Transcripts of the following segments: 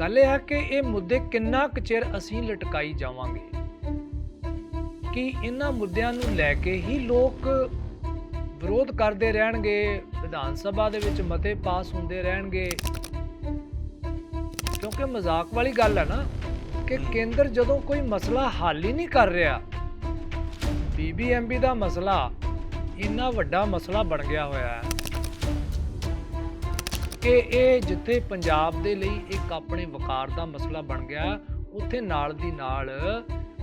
ਗੱਲ ਇਹ ਹੈ ਕਿ ਇਹ ਮੁੱਦੇ ਕਿੰਨਾ ਕੁ ਚਿਰ ਅਸੀਂ ਲਟਕਾਈ ਜਾਵਾਂਗੇ? ਕਿ ਇਹਨਾਂ ਮੁੱਦਿਆਂ ਨੂੰ ਲੈ ਕੇ ਹੀ ਲੋਕ ਵਿਰੋਧ ਕਰਦੇ ਰਹਿਣਗੇ? ਵਿਧਾਨ ਸਭਾ ਦੇ ਵਿੱਚ ਮਤੇ ਪਾਸ ਹੁੰਦੇ ਰਹਿਣਗੇ? ਕਿਉਂਕਿ ਮਜ਼ਾਕ ਵਾਲੀ ਗੱਲ ਹੈ ਨਾ ਕਿ ਕੇਂਦਰ ਜਦੋਂ ਕੋਈ ਮਸਲਾ ਹੱਲ ਹੀ ਨਹੀਂ ਕਰ ਰਿਹਾ ਬੀਬੀਐਮਬੀ ਦਾ ਮਸਲਾ ਇੰਨਾ ਵੱਡਾ ਮਸਲਾ ਬਣ ਗਿਆ ਹੋਇਆ। ਹੈ ਕਿ ਇਹ ਜਿੱਥੇ ਪੰਜਾਬ ਦੇ ਲਈ ਇੱਕ ਆਪਣੇ ਵਕਾਰ ਦਾ ਮਸਲਾ ਬਣ ਗਿਆ ਉੱਥੇ ਨਾਲ ਦੀ ਨਾਲ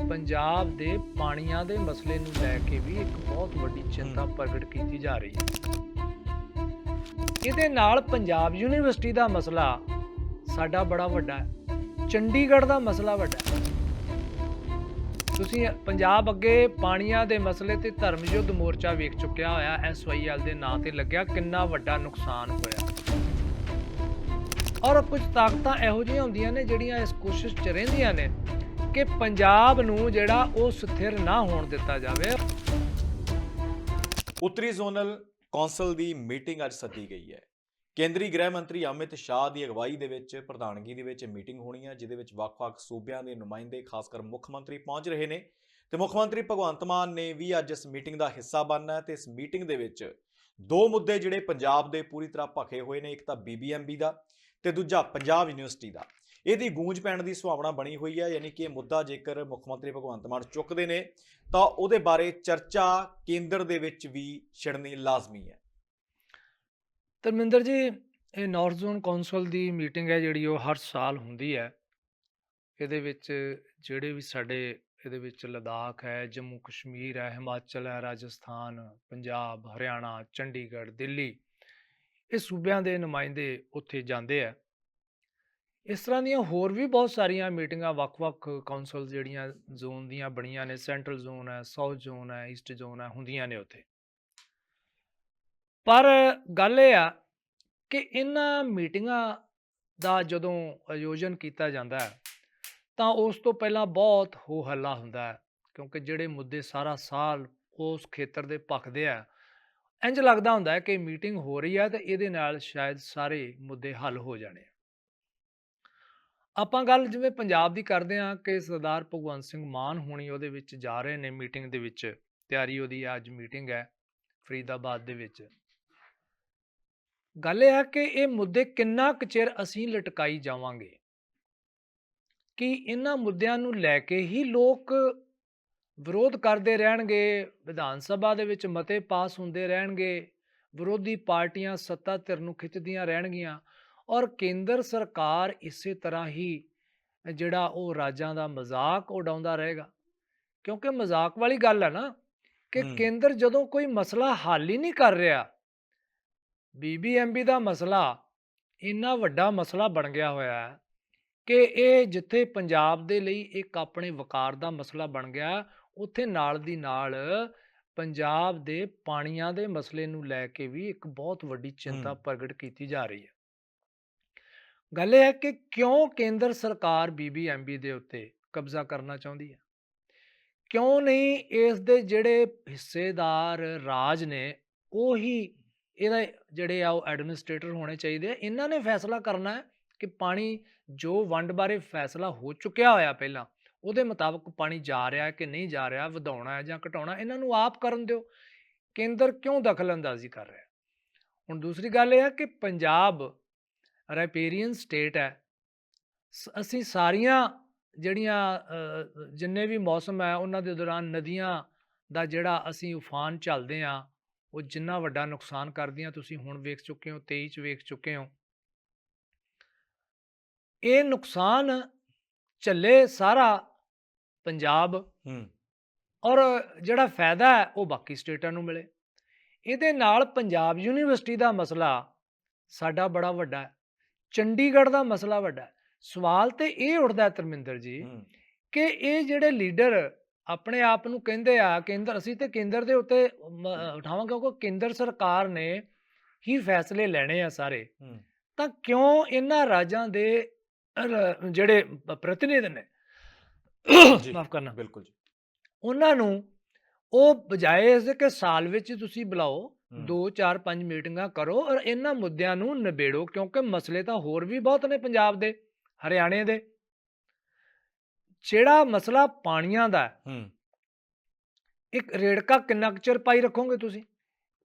ਪੰਜਾਬ ਦੇ ਪਾਣੀਆਂ ਦੇ ਮਸਲੇ ਨੂੰ ਲੈ ਕੇ ਵੀ ਇੱਕ ਬਹੁਤ ਵੱਡੀ ਚਿੰਤਾ ਪ੍ਰਗਟ ਕੀਤੀ ਜਾ ਰਹੀ ਹੈ। ਇਹਦੇ ਨਾਲ ਪੰਜਾਬ ਯੂਨੀਵਰਸਿਟੀ ਦਾ ਮਸਲਾ ਸਾਡਾ ਬੜਾ ਵੱਡਾ ਹੈ ਚੰਡੀਗੜ੍ਹ ਦਾ ਮਸਲਾ ਵੱਡਾ ਹੈ। ਤੁਸੀਂ ਪੰਜਾਬ ਅੱਗੇ ਪਾਣੀਆਂ ਦੇ ਮਸਲੇ ਤੇ ਧਰਮ ਯੁੱਧ ਮੋਰਚਾ ਵੇਖ ਚੁੱਕਿਆ ਹੋਇਆ ਐਸਵਾਈਐਲ ਦੇ ਨਾਂ ਤੇ ਲੱਗਿਆ ਕਿੰਨਾ ਵੱਡਾ ਨੁਕਸਾਨ ਹੋਇਆ। ਔਰ ਕੁਝ ਤਾਕਤਾਂ ਇਹੋ ਜਿਹੀਆਂ ਹੁੰਦੀਆਂ ਨੇ ਜਿਹੜੀਆਂ ਇਸ ਕੋਸ਼ਿਸ਼ 'ਚ ਰਹਿੰਦੀਆਂ ਨੇ ਕਿ ਪੰਜਾਬ ਨੂੰ ਜਿਹੜਾ ਉਹ ਸਥਿਰ ਨਾ ਹੋਣ ਦਿੱਤਾ ਜਾਵੇ। ਉੱਤਰੀ ਜ਼ੋਨਲ ਕੌਂਸਲ ਦੀ ਮੀਟਿੰਗ ਅੱਜ ਸੱਦੀ ਗਈ ਹੈ। ਕੇਂਦਰੀ ਗ੍ਰਹਿ ਮੰਤਰੀ ਅਮਿਤ ਸ਼ਾਹ ਦੀ ਅਗਵਾਈ ਦੇ ਵਿੱਚ ਪ੍ਰਧਾਨਗੀ ਦੇ ਵਿੱਚ ਮੀਟਿੰਗ ਹੋਣੀ ਹੈ ਜਿਹਦੇ ਵਿੱਚ ਵੱਖ-ਵੱਖ ਸੂਬਿਆਂ ਦੇ ਨੁਮਾਇੰਦੇ ਖਾਸ ਕਰ ਮੁੱਖ ਮੰਤਰੀ ਪਹੁੰਚ ਰਹੇ ਨੇ। ਤੇ ਮੁੱਖ ਮੰਤਰੀ ਭਗਵੰਤ ਮਾਨ ਨੇ ਵੀ ਅੱਜ ਇਸ ਮੀਟਿੰਗ ਦਾ ਹਿੱਸਾ ਬਣਨਾ ਹੈ ਤੇ ਇਸ ਮੀਟਿੰਗ ਦੇ ਵਿੱਚ ਦੋ ਮੁੱਦੇ ਜਿਹੜੇ ਪੰਜਾਬ ਦੇ ਪੂਰੀ ਤਰ੍ਹਾਂ ਭਖੇ ਹੋਏ ਨੇ, ਇੱਕ ਤਾਂ ਬੀਬੀਐਮਬੀ ਦਾ ਤੇ ਦੂਜਾ ਪੰਜਾਬ ਯੂਨੀਵਰਸਿਟੀ ਦਾ। ਇਹਦੀ ਗੂੰਜ ਪੈਣ ਦੀ ਸੰਭਾਵਨਾ ਬਣੀ ਹੋਈ ਹੈ, ਯਾਨੀ ਕਿ ਇਹ ਮੁੱਦਾ ਜੇਕਰ ਮੁੱਖ ਮੰਤਰੀ ਭਗਵੰਤ ਮਾਨ ਚੁੱਕਦੇ ਨੇ, ਤਾਂ ਉਹਦੇ ਬਾਰੇ ਚਰਚਾ ਕੇਂਦਰ ਦੇ ਵਿੱਚ ਵੀ ਛਿੜਨੀ ਲਾਜ਼ਮੀ ਹੈ। ਧਰਮਿੰਦਰ ਜੀ, ਇਹ ਨਾਰਥ ਜ਼ੋਨ ਕੌਂਸਲ ਦੀ ਮੀਟਿੰਗ ਹੈ ਜਿਹੜੀ ਉਹ ਹਰ ਸਾਲ ਹੁੰਦੀ ਹੈ। ਇਹਦੇ ਵਿੱਚ ਜਿਹੜੇ ਵੀ ਸਾਡੇ ਇਹਦੇ ਵਿੱਚ ਲਦਾਖ ਹੈ, ਜੰਮੂ ਕਸ਼ਮੀਰ ਹੈ, ਹਿਮਾਚਲ ਹੈ, ਰਾਜਸਥਾਨ, ਪੰਜਾਬ, ਹਰਿਆਣਾ, ਚੰਡੀਗੜ੍ਹ, ਦਿੱਲੀ ਇਹ ਸੂਬਿਆਂ ਦੇ ਨੁਮਾਇੰਦੇ ਉੱਥੇ ਜਾਂਦੇ ਆ। ਇਸ ਤਰ੍ਹਾਂ ਦੀਆਂ ਹੋਰ ਵੀ ਬਹੁਤ ਸਾਰੀਆਂ ਮੀਟਿੰਗਾਂ ਵੱਖ-ਵੱਖ ਕੌਂਸਲ ਜਿਹੜੀਆਂ ਜ਼ੋਨ ਦੀਆਂ ਬਣੀਆਂ ਨੇ, ਸੈਂਟਰਲ ਜ਼ੋਨ ਹੈ, ਸਾਊਥ ਜ਼ੋਨ ਹੈ, ਈਸਟ ਜ਼ੋਨ ਹੈ, ਹੁੰਦੀਆਂ ਨੇ ਉੱਥੇ। ਪਰ ਗੱਲ ਇਹ ਆ ਕਿ ਇਹਨਾਂ ਮੀਟਿੰਗਾਂ ਦਾ ਜਦੋਂ ਆਯੋਜਨ ਕੀਤਾ ਜਾਂਦਾ ਹੈ, ਤਾਂ ਉਸ ਤੋਂ ਪਹਿਲਾਂ ਬਹੁਤ ਹੋ ਹੱਲਾ ਹੁੰਦਾ ਹੈ, ਕਿਉਂਕਿ ਜਿਹੜੇ ਮੁੱਦੇ ਸਾਰਾ ਸਾਲ ਉਸ ਖੇਤਰ ਦੇ ਭਖਦੇ ਆ ਇੰਜ ਲੱਗਦਾ ਹੁੰਦਾ ਹੈ ਕਿ ਮੀਟਿੰਗ ਹੋ ਰਹੀ ਹੈ ਤੇ ਇਹਦੇ ਨਾਲ ਸ਼ਾਇਦ ਸਾਰੇ ਮੁੱਦੇ ਹੱਲ ਹੋ ਜਾਣੇ ਆ। ਆਪਾਂ ਗੱਲ ਜਿਵੇਂ ਪੰਜਾਬ ਦੀ ਕਰਦੇ ਹਾਂ ਕਿ ਸਰਦਾਰ ਭਗਵੰਤ ਸਿੰਘ ਮਾਨ ਹੋਣੀ ਉਹਦੇ ਵਿੱਚ ਜਾ ਰਹੇ ਨੇ ਮੀਟਿੰਗ ਦੇ ਵਿੱਚ, ਤਿਆਰੀ ਉਹਦੀ ਅੱਜ ਮੀਟਿੰਗ ਹੈ ਫਰੀਦਾਬਾਦ ਦੇ ਵਿੱਚ ਗੱਲ ਇਹ ਹੈ ਕਿ ਇਹ ਮੁੱਦੇ ਕਿੰਨਾ ਕੁ ਚਿਰ ਅਸੀਂ ਲਟਕਾਈ ਜਾਵਾਂਗੇ ਕਿ ਇਹਨਾਂ ਮੁੱਦਿਆਂ ਨੂੰ ਲੈ ਕੇ ਹੀ ਲੋਕ ਵਿਰੋਧ ਕਰਦੇ ਰਹਿਣਗੇ ਵਿਧਾਨ ਸਭਾ ਦੇ ਵਿੱਚ ਮਤੇ ਪਾਸ ਹੁੰਦੇ ਰਹਿਣਗੇ ਵਿਰੋਧੀ ਪਾਰਟੀਆਂ ਸੱਤਾ ਧਿਰ ਨੂੰ ਖਿੱਚਦੀਆਂ ਰਹਿਣਗੀਆਂ ਔਰ ਕੇਂਦਰ ਸਰਕਾਰ ਇਸੇ ਤਰ੍ਹਾਂ ਹੀ ਜਿਹੜਾ ਉਹ ਰਾਜਾਂ ਦਾ ਮਜ਼ਾਕ ਉਡਾਉਂਦਾ ਰਹੇਗਾ ਕਿਉਂਕਿ ਮਜ਼ਾਕ ਵਾਲੀ ਗੱਲ ਹੈ ਨਾ ਕਿ। ਕੇਂਦਰ ਜਦੋਂ ਕੋਈ ਮਸਲਾ ਹੱਲ ਹੀ ਨਹੀਂ ਕਰ ਰਿਹਾ ਬੀਬੀਐਮਬੀ ਦਾ ਮਸਲਾ ਇੰਨਾ ਵੱਡਾ ਮਸਲਾ ਬਣ ਗਿਆ ਹੋਇਆ ਹੈ ਕਿ ਇਹ ਜਿੱਥੇ ਪੰਜਾਬ ਦੇ ਲਈ ਇੱਕ ਆਪਣੇ ਵਕਾਰ ਦਾ ਮਸਲਾ ਬਣ ਗਿਆ ਉੱਥੇ ਨਾਲ ਦੀ ਨਾਲ ਪੰਜਾਬ ਦੇ ਪਾਣੀਆਂ ਦੇ ਮਸਲੇ ਨੂੰ ਲੈ ਕੇ ਵੀ ਇੱਕ ਬਹੁਤ ਵੱਡੀ ਚਿੰਤਾ। ਪ੍ਰਗਟ ਕੀਤੀ ਜਾ ਰਹੀ ਹੈ। ਗੱਲ ਇਹ ਹੈ ਕਿ ਕਿਉਂ ਕੇਂਦਰ ਸਰਕਾਰ ਬੀਬੀਐਮਬੀ ਦੇ ਉੱਤੇ ਕਬਜ਼ਾ ਕਰਨਾ ਚਾਹੁੰਦੀ ਹੈ? ਕਿਉਂ ਨਹੀਂ ਇਸ ਦੇ ਜਿਹੜੇ ਹਿੱਸੇਦਾਰ ਰਾਜ ਨੇ ਉਹ ਹੀ ਇਹਦਾ ਜਿਹੜੇ ਆ ਉਹ ਐਡਮਿਨਿਸਟ੍ਰੇਟਰ ਹੋਣੇ ਚਾਹੀਦੇ ਆ। ਇਹਨਾਂ ਨੇ ਫੈਸਲਾ ਕਰਨਾ ਹੈ ਕਿ ਪਾਣੀ ਜੋ ਵੰਡ ਬਾਰੇ ਫੈਸਲਾ ਹੋ ਚੁੱਕਿਆ ਹੋਇਆ ਪਹਿਲਾਂ ਉਹਦੇ ਮੁਤਾਬਕ ਪਾਣੀ ਜਾ ਰਿਹਾ ਹੈ ਕਿ ਨਹੀਂ ਜਾ ਰਿਹਾ, ਵਧਾਉਣਾ ਹੈ ਜਾਂ ਘਟਾਉਣਾ, ਇਹਨਾਂ ਨੂੰ ਆਪ ਕਰਨ ਦਿਓ। ਕੇਂਦਰ ਕਿਉਂ ਦਖਲਅੰਦਾਜ਼ੀ ਕਰ ਰਿਹਾ ਹੁਣ ਦੂਸਰੀ ਗੱਲ ਇਹ ਹੈ ਕਿ ਪੰਜਾਬ ਰਾਈਪੇਰੀਅਨ ਸਟੇਟ ਹੈ। ਸ- ਅਸੀਂ ਸਾਰੀਆਂ ਜਿਹੜੀਆਂ ਜਿੰਨੇ ਵੀ ਮੌਸਮ ਹੈ, ਉਹਨਾਂ ਦੇ ਦੌਰਾਨ ਨਦੀਆਂ ਦਾ ਜਿਹੜਾ ਅਸੀਂ ਉਫਾਨ ਚੱਲਦੇ ਆ ਉਹ ਜਿੰਨਾ ਵੱਡਾ ਨੁਕਸਾਨ ਕਰਦੀਆਂ, ਤੁਸੀਂ ਹੁਣ ਵੇਖ ਚੁੱਕੇ ਹੋ 23 ਚ ਵੇਖ ਚੁੱਕੇ ਹੋ। ਇਹ ਨੁਕਸਾਨ ਝੱਲੇ ਸਾਰਾ ਪੰਜਾਬ ਹੂੰ। ਔਰ ਜਿਹੜਾ ਫਾਇਦਾ ਹੈ ਉਹ ਬਾਕੀ ਸਟੇਟਾਂ ਨੂੰ ਮਿਲੇ। ਇਹਦੇ ਨਾਲ ਪੰਜਾਬ ਯੂਨੀਵਰਸਿਟੀ ਦਾ ਮਸਲਾ ਸਾਡਾ ਬੜਾ ਵੱਡਾ ਹੈ। ਚੰਡੀਗੜ੍ਹ ਦਾ ਮਸਲਾ ਵੱਡਾ ਹੈ। ਸਵਾਲ ਤੇ ਇਹ ਉੱਠਦਾ ਹੈ ਧਰਮਿੰਦਰ ਜੀ ਕਿ ਇਹ ਜਿਹੜੇ ਲੀਡਰ ਆਪਣੇ ਆਪ ਨੂੰ ਕਹਿੰਦੇ ਆ ਕੇਂਦਰ ਅਸੀਂ ਤੇ ਕੇਂਦਰ ਦੇ ਉੱਤੇ ਉਠਾਵਾਂਗੇ ਕਿਉਂਕਿ ਕੇਂਦਰ ਸਰਕਾਰ ਨੇ ਹੀ ਫੈਸਲੇ ਲੈਣੇ ਆ ਸਾਰੇ। ਤਾਂ ਕਿਉਂ ਇਹਨਾਂ ਰਾਜਾਂ ਦੇ ਜਿਹੜੇ ਪ੍ਰਤੀਨਿਧ ਨੇ। ਮਾਫ ਕਰਨਾ। ਬਿਲਕੁਲ ਜੀ। ਉਹਨਾਂ ਨੂੰ ਉਹ ਬਜਾਏ ਇਸ ਦੇ ਕਿ ਸਾਲ ਵਿੱਚ ਤੁਸੀਂ ਬੁਲਾਓ ਹੂੰ। 2 4 5 ਮੀਟਿੰਗਾਂ ਕਰੋ ਔਰ ਇਹਨਾਂ ਮੁੱਦਿਆਂ ਨੂੰ ਨਿਬੇੜੋ ਕਿਉਂਕਿ ਮਸਲੇ ਤਾਂ ਹੋਰ ਵੀ ਬਹੁਤ ਨੇ ਪੰਜਾਬ ਦੇ ਹਰਿਆਣੇ ਦੇ। ਜਿਹੜਾ ਮਸਲਾ ਪਾਣੀਆਂ ਦਾ ਹੈ, ਇੱਕ ਰੇੜਕਾ ਕਿੰਨਾ ਚਿਰ ਪਾਈ ਰੱਖੋਗੇ ਤੁਸੀਂ?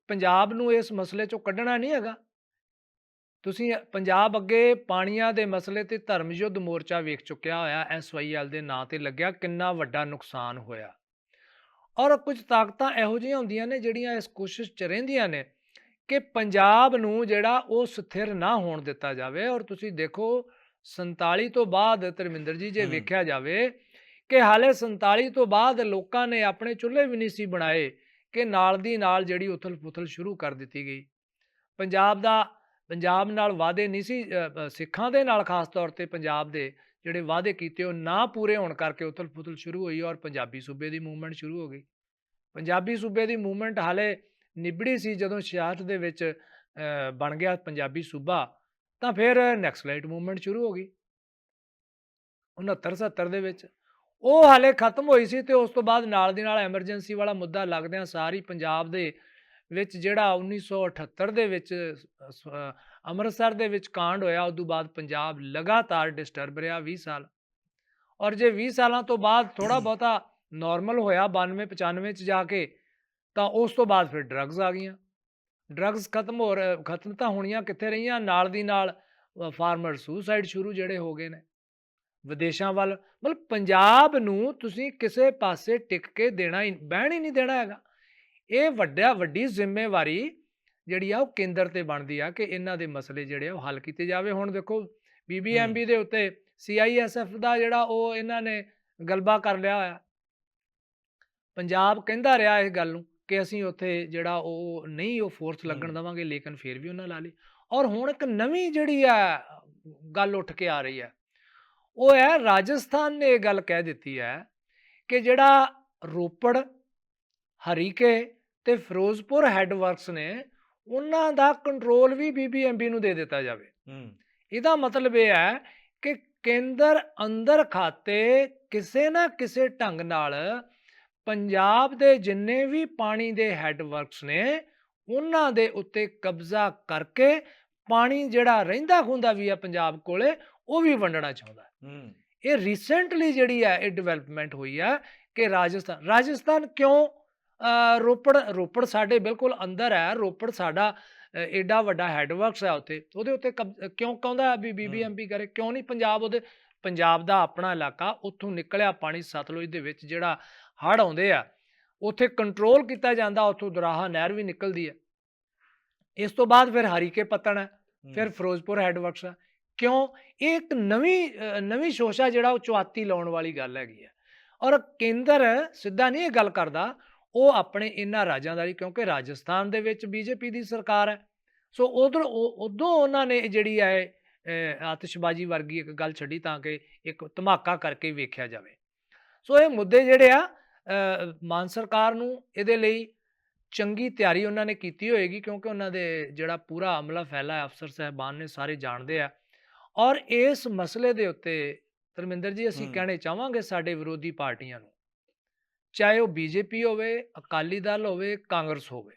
ਪੰਜਾਬ ਨੂੰ ਇਸ ਮਸਲੇ ਚੋਂ ਕੱਢਣਾ ਨਹੀਂ ਹੈਗਾ। ਤੁਸੀਂ ਪੰਜਾਬ ਅੱਗੇ ਪਾਣੀਆਂ ਦੇ ਮਸਲੇ ਤੇ ਧਰਮ ਯੁੱਧ ਮੋਰਚਾ ਵੇਖ ਚੁੱਕਿਆ ਹੋਇਆ ਐਸਵਾਈਐਲ ਦੇ ਨਾਂ ਤੇ ਲੱਗਿਆ ਕਿੰਨਾ ਵੱਡਾ ਨੁਕਸਾਨ ਹੋਇਆ। ਔਰ ਕੁਝ ਤਾਕਤਾਂ ਇਹੋ ਜਿਹੀਆਂ ਹੁੰਦੀਆਂ ਨੇ ਜਿਹੜੀਆਂ ਇਸ ਕੋਸ਼ਿਸ਼ 'ਚ ਰਹਿੰਦੀਆਂ ਨੇ ਕਿ ਪੰਜਾਬ ਨੂੰ ਜਿਹੜਾ ਉਹ ਸਥਿਰ ਨਾ ਹੋਣ ਦਿੱਤਾ ਜਾਵੇ। ਔਰ ਤੁਸੀਂ ਦੇਖੋ 47 ਤੋਂ ਬਾਅਦ ਧਰਮਿੰਦਰ ਜੀ ਜੇ। ਵੇਖਿਆ ਜਾਵੇ ਕਿ ਹਾਲੇ 47 ਤੋਂ ਬਾਅਦ ਲੋਕਾਂ ਨੇ ਆਪਣੇ ਚੁੱਲ੍ਹੇ ਵੀ ਨਹੀਂ ਸੀ ਬਣਾਏ ਕਿ ਨਾਲ ਦੀ ਨਾਲ ਜਿਹੜੀ ਉਥਲ-ਪੁਥਲ ਸ਼ੁਰੂ ਕਰ ਦਿੱਤੀ ਗਈ। ਪੰਜਾਬ ਦਾ ਪੰਜਾਬ ਨਾਲ ਵਾਅਦੇ ਨਹੀਂ ਸੀ ਸਿੱਖਾਂ ਦੇ ਨਾਲ ਖਾਸ ਤੌਰ ਤੇ ਪੰਜਾਬ ਦੇ ਜਿਹੜੇ ਵਾਅਦੇ ਕੀਤੇ, ਉਹ ਨਾ ਪੂਰੇ ਹੋਣ ਕਰਕੇ ਉਥਲ-ਪੁਥਲ ਸ਼ੁਰੂ ਹੋਈ ਔਰ ਪੰਜਾਬੀ ਸੂਬੇ ਦੀ ਮੂਵਮੈਂਟ ਸ਼ੁਰੂ ਹੋ ਗਈ। ਪੰਜਾਬੀ ਸੂਬੇ ਦੀ ਮੂਵਮੈਂਟ ਹਾਲੇ ਨਿਬੜੀ ਸੀ, ਜਦੋਂ 66 ਦੇ ਵਿੱਚ ਬਣ ਗਿਆ ਪੰਜਾਬੀ ਸੂਬਾ, ਤਾਂ ਫਿਰ ਨੈਕਸਲਾਈਟ ਮੂਵਮੈਂਟ ਸ਼ੁਰੂ ਹੋ ਗਈ। 69 70 ਦੇ ਵਿੱਚ ਉਹ ਹਾਲੇ ਖਤਮ ਹੋਈ ਸੀ ਤੇ ਉਸ ਤੋਂ ਬਾਅਦ ਨਾਲ ਦੀ ਨਾਲ ਐਮਰਜੈਂਸੀ ਵਾਲਾ ਮੁੱਦਾ ਲੱਗਦਿਆਂ ਸਾਰੀ ਪੰਜਾਬ ਦੇ ਵਿੱਚ ਜਿਹੜਾ 1978 ਦੇ ਵਿੱਚ ਅੰਮ੍ਰਿਤਸਰ ਦੇ ਵਿੱਚ ਕਾਂਡ ਹੋਇਆ ਉਸ ਤੋਂ ਬਾਅਦ ਪੰਜਾਬ ਲਗਾਤਾਰ ਡਿਸਟਰਬ ਰਿਹਾ 20 ਸਾਲ। ਔਰ ਜੇ 20 ਸਾਲਾਂ ਤੋਂ ਬਾਅਦ ਥੋੜਾ ਬਹੁਤਾ ਨਾਰਮਲ ਹੋਇਆ 92 95 ਚ ਜਾ ਕੇ ਤਾਂ ਉਸ ਤੋਂ ਬਾਅਦ ਫਿਰ ਡਰੱਗਸ ਆ ਗਈਆਂ। ਡਰੱਗਸ ਖਤਮ ਹੋ ਰ- ਖਤਮ ਤਾਂ ਹੋਣੀਆਂ ਕਿੱਥੇ ਰਹੀਆਂ? ਨਾਲ ਦੀ ਨਾਲ ਫਾਰਮਰ ਸੁਸਾਈਡ ਸ਼ੁਰੂ ਜਿਹੜੇ ਹੋ ਗਏ ਨੇ। ਵਿਦੇਸ਼ਾਂ ਵੱਲ ਮਤਲਬ ਪੰਜਾਬ ਨੂੰ ਤੁਸੀਂ ਕਿਸੇ ਪਾਸੇ ਟਿਕ ਕੇ ਦੇਣਾ ਹੀ ਬਹਿਣ ਹੀ ਨਹੀਂ ਦੇਣਾ ਹੈਗਾ। ਇਹ ਵੱਡਾ ਵੱਡੀ ਜ਼ਿੰਮੇਵਾਰੀ ਜਿਹੜੀ ਆ ਉਹ ਕੇਂਦਰ ਤੇ ਬਣਦੀ ਆ ਕਿ ਇਹਨਾਂ ਦੇ ਮਸਲੇ ਜਿਹੜੇ ਆ ਉਹ ਹੱਲ ਕੀਤੇ ਜਾਵੇ। ਹੁਣ ਦੇਖੋ ਬੀਬੀਐਮਬੀ ਦੇ ਉੱਤੇ ਸੀਆਈਐਸਐਫ ਦਾ ਜਿਹੜਾ ਉਹ ਇਹਨਾਂ ਨੇ ਗਲਬਾ ਕਰ ਲਿਆ ਹੋਇਆ। ਪੰਜਾਬ ਕਹਿੰਦਾ ਰਿਹਾ ਇਸ ਗੱਲ ਨੂੰ ਕਿ ਅਸੀਂ ਉੱਥੇ ਜਿਹੜਾ ਉਹ ਨਹੀਂ ਉਹ ਫੋਰਸ ਲੱਗਣ। ਦਵਾਂਗੇ ਲੇਕਿਨ ਫਿਰ ਵੀ ਉਹਨਾਂ ਲਾ ਲਈ ਔਰ ਹੁਣ ਇੱਕ ਨਵੀਂ ਜਿਹੜੀ ਆ ਗੱਲ ਉੱਠ ਕੇ ਆ ਰਹੀ ਹੈ ਉਹ ਹੈ ਰਾਜਸਥਾਨ ਨੇ ਇਹ ਗੱਲ ਕਹਿ ਦਿੱਤੀ ਹੈ ਕਿ ਜਿਹੜਾ ਰੋਪੜ ਹਰੀਕੇ ਤੇ ਫਿਰੋਜ਼ਪੁਰ ਹੈੱਡਵਰਕਸ ਨੇ ਉਹਨਾਂ ਦਾ ਕੰਟਰੋਲ ਵੀ ਬੀਬੀਐਮਬੀ ਨੂੰ ਦੇ ਦਿੱਤਾ ਜਾਵੇ। ਹੂੰ। ਇਹਦਾ ਮਤਲਬ ਇਹ ਹੈ ਕਿ ਕੇਂਦਰ ਅੰਦਰ ਖਾਤੇ ਕਿਸੇ ਨਾ ਕਿਸੇ ਢੰਗ ਨਾਲ ਪੰਜਾਬ ਦੇ ਜਿੰਨੇ ਵੀ ਪਾਣੀ ਦੇ ਹੈੱਡਵਰਕਸ ਨੇ ਉਹਨਾਂ ਦੇ ਉੱਤੇ ਕਬਜ਼ਾ ਕਰਕੇ ਪਾਣੀ ਜਿਹੜਾ ਰਹਿੰਦਾ ਖੁੰਦਾ ਵੀ ਆ ਪੰਜਾਬ ਕੋਲੇ ਉਹ ਵੀ ਵੰਡਣਾ ਚਾਹੁੰਦਾ। ਇਹ ਰੀਸੈਂਟਲੀ ਜਿਹੜੀ ਹੈ ਇਹ ਡਿਵੈਲਪਮੈਂਟ ਹੋਈ ਹੈ ਕਿ ਰਾਜਸਥਾਨ ਰਾਜਸਥਾਨ ਕਿਉਂ ਰੋਪੜ ਰੋਪੜ ਸਾਡੇ ਬਿਲਕੁਲ ਅੰਦਰ ਹੈ ਰੋਪੜ ਸਾਡਾ ਏਡਾ ਵੱਡਾ ਹੈੱਡਵਰਕਸ ਹੈ ਉੱਥੇ। ਉਹਦੇ ਉੱਤੇ ਕਿਉਂ ਕਹਿੰਦਾ ਵੀ ਬੀਬੀਐਮਪੀ ਕਰੇ? ਕਿਉਂ ਨਹੀਂ? ਪੰਜਾਬ ਉਹਦੇ ਪੰਜਾਬ ਦਾ ਆਪਣਾ ਇਲਾਕਾ ਉੱਥੋਂ ਨਿਕਲਿਆ ਪਾਣੀ ਸਤਲੁਜ ਦੇ ਵਿੱਚ ਜਿਹੜਾ ਹੜ੍ਹ ਆਉਂਦੇ ਆ ਉੱਥੇ ਕੰਟਰੋਲ ਕੀਤਾ ਜਾਂਦਾ ਉੱਥੋਂ ਦਰਾਹਾ ਨਹਿਰ ਵੀ ਨਿਕਲਦੀ ਹੈ। ਇਸ ਤੋਂ ਬਾਅਦ ਫਿਰ ਹਰੀਕੇ ਪਤਨ ਹੈ ਫਿਰ ਫਿਰੋਜ਼ਪੁਰ ਹੈੱਡਵਰਕਸ ਆ ਕਿਉਂ? ਇਹ ਇੱਕ ਨਵੀਂ ਨਵੀਂ ਸ਼ੋਸ਼ਾ ਜਿਹੜਾ ਉਹ ਚੁਆਤੀ ਲਾਉਣ ਵਾਲੀ ਗੱਲ ਹੈਗੀ ਹੈ। ਔਰ ਕੇਂਦਰ ਸਿੱਧਾ ਨਹੀਂ ਇਹ ਗੱਲ ਕਰਦਾ ਉਹ ਆਪਣੇ ਇਹਨਾਂ ਰਾਜਾਂ ਦਾ ਹੀ ਕਿਉਂਕਿ ਰਾਜਸਥਾਨ ਦੇ ਵਿੱਚ ਬੀਜੇਪੀ ਦੀ ਸਰਕਾਰ ਹੈ। ਸੋ ਉਧਰ ਉਦੋਂ ਉਹਨਾਂ ਨੇ ਜਿਹੜੀ ਹੈ ਆਤਿਸ਼ਬਾਜ਼ੀ ਵਰਗੀ ਇੱਕ ਗੱਲ ਛੱਡੀ ਤਾਂ ਕਿ ਇੱਕ ਧਮਾਕਾ ਕਰਕੇ ਵੇਖਿਆ ਜਾਵੇ। ਸੋ ਇਹ ਮੁੱਦੇ ਜਿਹੜੇ ਆ ਮਾਨ ਸਰਕਾਰ ਨੂੰ ਇਹਦੇ ਲਈ ਚੰਗੀ ਤਿਆਰੀ ਉਹਨਾਂ ਨੇ ਕੀਤੀ ਹੋਏਗੀ ਕਿਉਂਕਿ ਉਹਨਾਂ ਦੇ ਜਿਹੜਾ ਪੂਰਾ ਅਮਲਾ ਫੈਲਾ ਹੈ ਅਫਸਰ ਸਹਿਬਾਨ ਨੇ ਸਾਰੇ ਜਾਣਦੇ ਆ। ਔਰ ਇਸ ਮਸਲੇ ਦੇ ਉੱਤੇ ਧਰਮਿੰਦਰ ਜੀ ਅਸੀਂ। ਕਹਿਣੇ ਚਾਹਾਂਗੇ ਸਾਡੇ ਵਿਰੋਧੀ ਪਾਰਟੀਆਂ ਨੂੰ ਚਾਹੇ ਉਹ ਬੀਜੇਪੀ ਹੋਵੇ, ਅਕਾਲੀ ਦਲ ਹੋਵੇ, ਕਾਂਗਰਸ ਹੋਵੇ।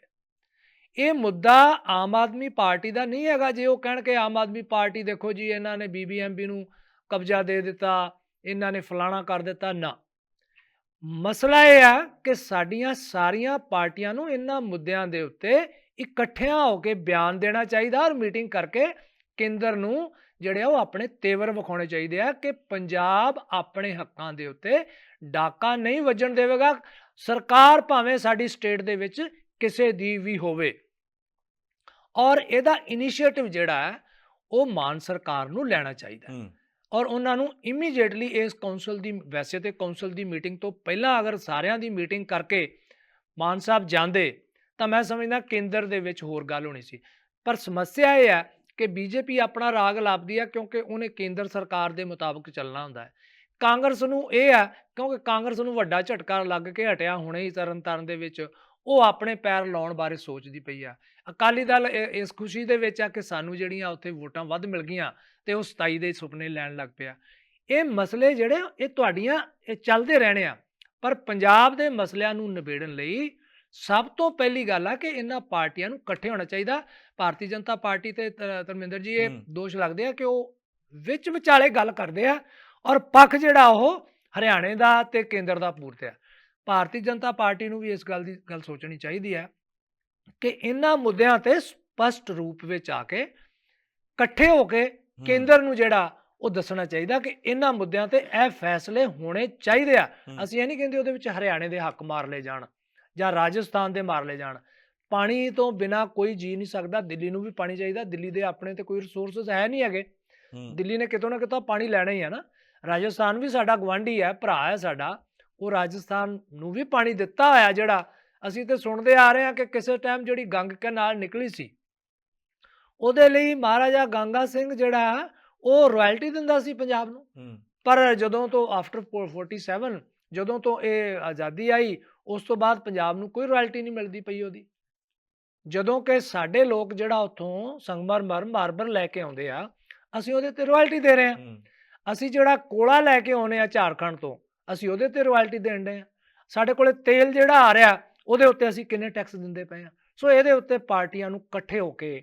ਇਹ ਮੁੱਦਾ ਆਮ ਆਦਮੀ ਪਾਰਟੀ ਦਾ ਨਹੀਂ ਹੈਗਾ ਜੇ ਉਹ ਕਹਿਣ ਕਿ ਆਮ ਆਦਮੀ ਪਾਰਟੀ ਦੇਖੋ ਜੀ, ਇਹਨਾਂ ਨੇ ਬੀਬੀਐਮਬੀ ਨੂੰ ਕਬਜ਼ਾ ਦੇ ਦਿੱਤਾ, ਇਹਨਾਂ ਨੇ ਫਲਾਣਾ ਕਰ ਦਿੱਤਾ, ਨਾ। ਮਸਲਾ ਇਹ ਆ ਕਿ ਸਾਡੀਆਂ ਸਾਰੀਆਂ ਪਾਰਟੀਆਂ ਨੂੰ ਇਹਨਾਂ ਮੁੱਦਿਆਂ ਦੇ ਉੱਤੇ ਇਕੱਠਿਆਂ ਹੋ ਕੇ ਬਿਆਨ ਦੇਣਾ ਚਾਹੀਦਾ ਔਰ ਮੀਟਿੰਗ ਕਰਕੇ ਕੇਂਦਰ ਨੂੰ ਜਿਹੜੇ ਆ ਉਹ ਆਪਣੇ ਤੇਵਰ ਵਿਖਾਉਣੇ ਚਾਹੀਦੇ ਆ ਕਿ ਪੰਜਾਬ ਆਪਣੇ ਹੱਕਾਂ ਦੇ ਉੱਤੇ ਡਾਕਾ ਨਹੀਂ ਵੱਜਣ ਦੇਵੇਗਾ ਸਰਕਾਰ ਭਾਵੇਂ ਸਾਡੀ ਸਟੇਟ ਦੇ ਵਿੱਚ ਕਿਸੇ ਦੀ ਵੀ ਹੋਵੇ। ਔਰ ਇਹਦਾ ਇਨੀਸ਼ੀਏਟਿਵ ਜਿਹੜਾ ਹੈ ਉਹ ਮਾਨ ਸਰਕਾਰ ਨੂੰ ਲੈਣਾ ਚਾਹੀਦਾ ਹੈ। ਔਰ ਉਹਨਾਂ ਨੂੰ ਇਮੀਡੀਏਟਲੀ ਇਸ ਕਾਉਂਸਲ ਦੀ ਵੈਸੇ ਤੇ ਕਾਉਂਸਲ ਦੀ ਮੀਟਿੰਗ ਤੋਂ ਪਹਿਲਾਂ ਅਗਰ ਸਾਰਿਆਂ ਦੀ ਮੀਟਿੰਗ ਕਰਕੇ ਮਾਨ ਸਾਹਿਬ ਜਾਂਦੇ ਤਾਂ ਮੈਂ ਸਮਝਦਾ ਕੇਂਦਰ ਦੇ ਵਿੱਚ ਹੋਰ ਗੱਲ ਹੋਣੀ ਸੀ। ਪਰ ਸਮੱਸਿਆ ਇਹ ਹੈ ਕਿ ਬੀਜੇਪੀ ਆਪਣਾ ਰਾਗ ਲੱਭਦੀ ਹੈ ਕਿਉਂਕਿ ਉਹਨੇ ਕੇਂਦਰ ਸਰਕਾਰ ਦੇ ਮੁਤਾਬਕ ਚੱਲਣਾ ਹੁੰਦਾ ਹੈ। ਕਾਂਗਰਸ ਨੂੰ ਇਹ ਹੈ ਕਿਉਂਕਿ ਕਾਂਗਰਸ ਨੂੰ ਵੱਡਾ ਝਟਕਾ ਲੱਗ ਕੇ ਹਟਿਆ ਹੁਣੇ ਹੀ ਤਰਨਤਾਰਨ ਦੇ ਵਿੱਚ ਉਹ ਆਪਣੇ ਪੈਰ ਲਾਉਣ ਬਾਰੇ ਸੋਚਦੀ ਪਈ ਆ। ਅਕਾਲੀ ਦਲ ਇਸ ਖੁਸ਼ੀ ਦੇ ਵਿੱਚ ਆ ਕਿ ਸਾਨੂੰ ਜਿਹੜੀਆਂ ਉੱਥੇ ਵੋਟਾਂ ਵੱਧ ਮਿਲ ਗਈਆਂ ਤੇ ਉਹ 27 ਦੇ ਸੁਪਨੇ ਲੈਣ ਲੱਗ ਪਿਆ। ਇਹ ਮਸਲੇ ਜਿਹੜੇ ਆ, ਇਹ ਤੁਹਾਡੀਆਂ ਇਹ ਚੱਲਦੇ ਰਹਿਣੇ ਆ। ਪਰ ਪੰਜਾਬ ਦੇ ਮਸਲਿਆਂ ਨੂੰ ਨਿਬੇੜਨ ਲਈ ਸਭ ਤੋਂ ਪਹਿਲੀ ਗੱਲ ਆ ਕਿ ਇਹਨਾਂ ਪਾਰਟੀਆਂ ਨੂੰ ਇਕੱਠੇ ਹੋਣਾ ਚਾਹੀਦਾ। ਭਾਰਤੀ ਜਨਤਾ ਪਾਰਟੀ ਤੇ ਧਰਮਿੰਦਰ ਜੀ ਇਹ। ਦੋਸ਼ ਲੱਗਦੇ ਆ ਕਿ ਉਹ ਵਿੱਚ ਵਿਚਾਲੇ ਗੱਲ ਕਰਦੇ ਆ। ਔਰ ਪੱਖ ਜਿਹੜਾ ਉਹ ਹਰਿਆਣੇ ਦਾ ਤੇ ਕੇਂਦਰ ਦਾ ਪੂਰਤ ਆ ਭਾਰਤੀ ਜਨਤਾ ਪਾਰਟੀ ਨੂੰ ਵੀ ਇਸ ਗੱਲ ਦੀ ਗੱਲ ਸੋਚਣੀ ਚਾਹੀਦੀ ਹੈ ਕਿ ਇਹਨਾਂ ਮੁੱਦਿਆਂ ਤੇ ਸਪਸ਼ਟ ਰੂਪ ਵਿੱਚ ਆ ਕੇ ਇਕੱਠੇ ਹੋ ਕੇ ਕੇਂਦਰ ਨੂੰ ਜਿਹੜਾ ਉਹ ਦੱਸਣਾ ਚਾਹੀਦਾ ਕਿ ਇਹਨਾਂ ਮੁੱਦਿਆਂ ਤੇ ਇਹ ਫੈਸਲੇ ਹੋਣੇ ਚਾਹੀਦੇ ਆ। ਅਸੀਂ ਇਹ ਨਹੀਂ ਕਹਿੰਦੇ ਉਹਦੇ ਵਿੱਚ ਹਰਿਆਣੇ ਦੇ ਹੱਕ ਮਾਰ ਲਏ ਜਾਣ ਜਾਂ ਰਾਜਸਥਾਨ ਦੇ ਮਾਰ ਲਏ ਜਾਣ। ਪਾਣੀ ਤੋਂ ਬਿਨਾ ਕੋਈ ਜੀ ਨਹੀਂ ਸਕਦਾ ਦਿੱਲੀ ਨੂੰ ਵੀ ਪਾਣੀ ਚਾਹੀਦਾ ਦਿੱਲੀ ਦੇ ਆਪਣੇ ਤੇ ਕੋਈ ਰਿਸੋਰਸਸ ਹੈ ਨਹੀਂ ਹੈਗੇ। ਦਿੱਲੀ ਨੇ ਕਿਤੋਂ ਨਾ ਕਿਤੋਂ ਪਾਣੀ ਲੈਣਾ ਹੀ ਹੈ ਨਾ। ਰਾਜਸਥਾਨ ਵੀ ਸਾਡਾ ਗਵਾਂਢੀ ਹੈ ਭਰਾ ਹੈ ਸਾਡਾ ਉਹ ਰਾਜਸਥਾਨ ਨੂੰ ਵੀ ਪਾਣੀ ਦਿੱਤਾ ਹੋਇਆ ਜਿਹੜਾ ਅਸੀਂ ਤੇ ਸੁਣਦੇ ਆ ਰਹੇ ਹਾਂ ਕਿ ਕਿਸੇ ਟਾਈਮ ਜਿਹੜੀ ਗੰਗ ਕਨਾਲ ਨਿਕਲੀ ਸੀ ਉਹਦੇ ਲਈ ਮਹਾਰਾਜਾ ਗੰਗਾ ਸਿੰਘ ਜਿਹੜਾ ਉਹ ਰਾਇਲਟੀ ਦਿੰਦਾ ਸੀ ਪੰਜਾਬ ਨੂੰ। ਪਰ ਜਦੋਂ ਤੋਂ ਆਫਟਰ 47 ਜਦੋਂ ਤੋਂ ਇਹ ਆਜ਼ਾਦੀ ਆਈ ਉਸ ਤੋਂ ਬਾਅਦ ਪੰਜਾਬ ਨੂੰ ਕੋਈ ਰਾਇਲਟੀ ਨਹੀਂ ਮਿਲਦੀ ਪਈ ਉਹਦੀ। ਜਦੋਂ ਕਿ ਸਾਡੇ ਲੋਕ ਜਿਹੜਾ ਉੱਥੋਂ ਸੰਗਮਰਮਰ ਮਾਰਬਲ ਲੈ ਕੇ ਆਉਂਦੇ ਆ ਅਸੀਂ ਉਹਦੇ ਤੇ ਰਾਇਲਟੀ ਦੇ ਰਹੇ ਹੂੰ, ਅਸੀਂ ਜਿਹੜਾ ਕੋਲਾ ਲੈ ਕੇ ਆਉਨੇ ਆ ਝਾਰਖੰਡ ਤੋਂ ਅਸੀਂ ਉਹਦੇ ਤੇ ਰਾਇਲਟੀ ਦੇਣ ਦੇ ਆ ਸਾਡੇ ਕੋਲੇ ਤੇਲ ਜਿਹੜਾ ਆ ਰਿਹਾ ਉਹਦੇ ਉੱਤੇ ਅਸੀਂ ਕਿੰਨੇ ਟੈਕਸ ਦਿੰਦੇ ਪਏ ਆ ਸੋ ਇਹਦੇ ਉੱਤੇ ਪਾਰਟੀਆਂ ਨੂੰ ਇਕੱਠੇ ਹੋ ਕੇ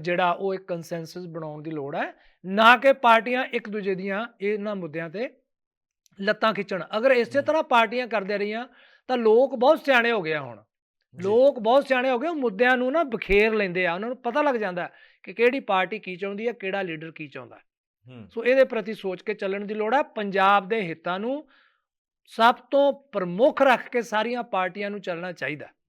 ਜਿਹੜਾ ਉਹ ਇੱਕ ਕੰਸੈਂਸਸ ਬਣਾਉਣ ਦੀ ਲੋੜ ਹੈ। ਨਾ ਕਿ ਪਾਰਟੀਆਂ ਇੱਕ ਦੂਜੇ ਦੀਆਂ ਇਹਨਾਂ ਮੁੱਦਿਆਂ ਤੇ ਲੱਤਾਂ ਖਿੱਚਣ। ਅਗਰ ਇਸੇ। ਤਰ੍ਹਾਂ ਪਾਰਟੀਆਂ ਕਰਦੇ ਰਹੀਆਂ ਤਾਂ ਲੋਕ ਬਹੁਤ ਸਿਆਣੇ ਹੋ ਗਏ ਆ ਹੁਣ। ਲੋਕ ਬਹੁਤ ਸਿਆਣੇ ਹੋ ਗਏ ਉਹ ਮੁੱਦਿਆਂ ਨੂੰ ਨਾ ਬਖੇਰ ਲੈਂਦੇ ਆ। ਉਹਨਾਂ ਨੂੰ ਪਤਾ ਲੱਗ ਜਾਂਦਾ ਕਿ ਕਿਹੜੀ ਪਾਰਟੀ ਕੀ ਚਾਹੁੰਦੀ ਹੈ ਕਿਹੜਾ ਲੀਡਰ ਕੀ ਚਾਹੁੰਦਾ। ਸੋ ਇਹਦੇ ਪ੍ਰਤੀ ਸੋਚ ਕੇ ਚੱਲਣ ਦੀ ਲੋੜ ਹੈ ਪੰਜਾਬ ਦੇ ਹਿੱਤਾਂ ਨੂੰ ਸਭ ਤੋਂ ਪ੍ਰਮੁੱਖ ਰੱਖ ਕੇ ਸਾਰੀਆਂ ਪਾਰਟੀਆਂ ਨੂੰ ਚੱਲਣਾ ਚਾਹੀਦਾ।